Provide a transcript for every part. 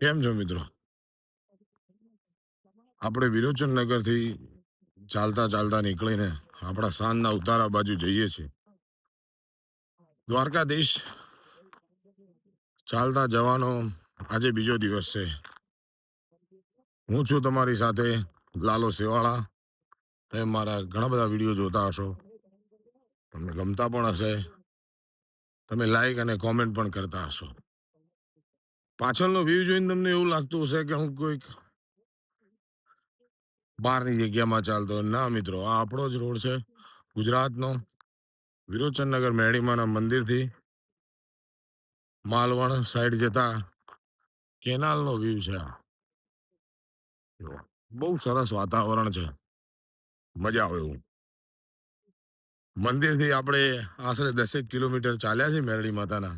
કેમ છો મિત્રો? આપણે વિરોચનનગરથી ચાલતા ચાલતા નીકળીને આપણા સાંજના ઉતારા બાજુ જઈએ છીએ. દ્વારકાધીશ ચાલતા જવાનો આજે બીજો દિવસ છે. હું છું તમારી સાથે લાલો સેવાળા. તમે મારા ઘણા બધા વીડિયો જોતા હશો. તમને ગમતા પણ હશે. તમે લાઈક અને કોમેન્ટ પણ કરતા હશો. પાછળનો વ્યૂ જોઈને તમને એવું લાગતું હશે કે હું કોઈક બહારની જગ્યામાં ચાલતો. ના મિત્રો, આ આપણો જ રોડ છે ગુજરાતનો વિરોચનનગર મેડીમાના મંદિરથી માલવણ સાઈડ જતા કેનાલનો વ્યૂ છે આ. બહુ સરસ વાતાવરણ છે મજા આવે એવું મંદિરથી આપણે આશરે દસેક કિલોમીટર ચાલ્યા છે મેરડી માતાના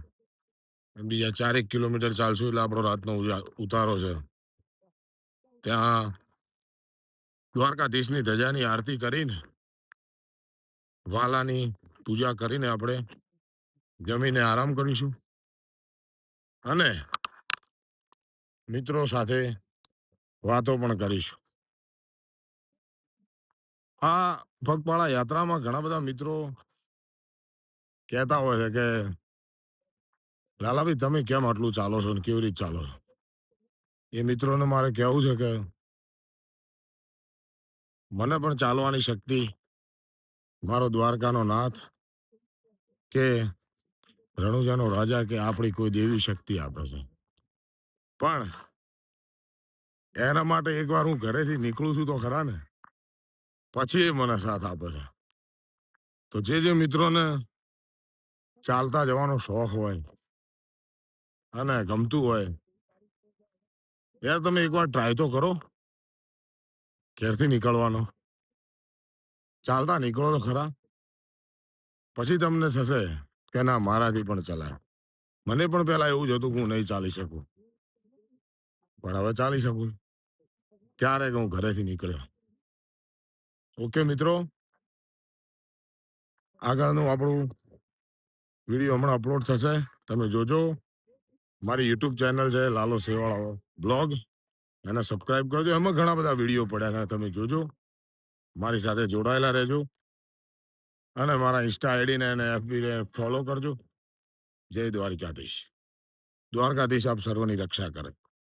બીજા ચારેક કિલોમીટર ચાલશું એટલે આપણો રાતનો ઉતારો છે. ત્યાં દ્વારકાધીશની ધજાની આરતી કરીને, વાલાની પૂજા કરીને આપણે જમીને આરામ કરીશું. અને મિત્રો સાથે વાતો પણ કરીશું. આ પગપાળા યાત્રામાં ઘણા બધા મિત્રો કહેતા હોય છે કે લાલાભાઈ, તમે કેમ આટલું ચાલો છો ને કેવી રીતે ચાલો છો? એ મિત્રોને મારે કહેવું છે કે મને પણ ચાલવાની શક્તિ, મારો દ્વારકાનો નાથ કે રણુજાનો રાજા કે આપણી કોઈ દેવી શક્તિ આપે છે. પણ એના માટે એકવાર હું ઘરેથી નીકળું છું તો ખરા ને? પછી એ મને સાથ આપે છે. તો જે જે મિત્રોને ચાલતા જવાનો શોખ હોય અને ગમતું હોય. યાર, તમે એકવાર ટ્રાય તો કરો. ઘેરથી નીકળવાનો. ચાલતા નીકળો તો ખરા. પછી તમને થશે કે ના, મારાથી પણ ચલાય. મને પણ પહેલા એવું જ હતું કે હું નહીં ચાલી શકું. પણ હવે ચાલી શકું. ક્યારેક હું ઘરેથી નીકળ્યો. ઓકે, મિત્રો? આગળનું આપણું વીડિયો હમણાં અપલોડ થશે. તમે જોજો. મારી યુટ્યુબ ચેનલ છે, લાલો સેવાળાઓ. બ્લોગ. એને સબસ્ક્રાઇબ કરજો. એમાં ઘણા બધા વીડિયો પડ્યા છે, તમે જોજો. મારી સાથે જોડાયેલા રહેજો. અને મારા ઇન્સ્ટા આઈડીને અને એફબીને ફોલો કરજો. જય દ્વારકાધીશ. દ્વારકાધીશ આપ સર્વની રક્ષા કરે.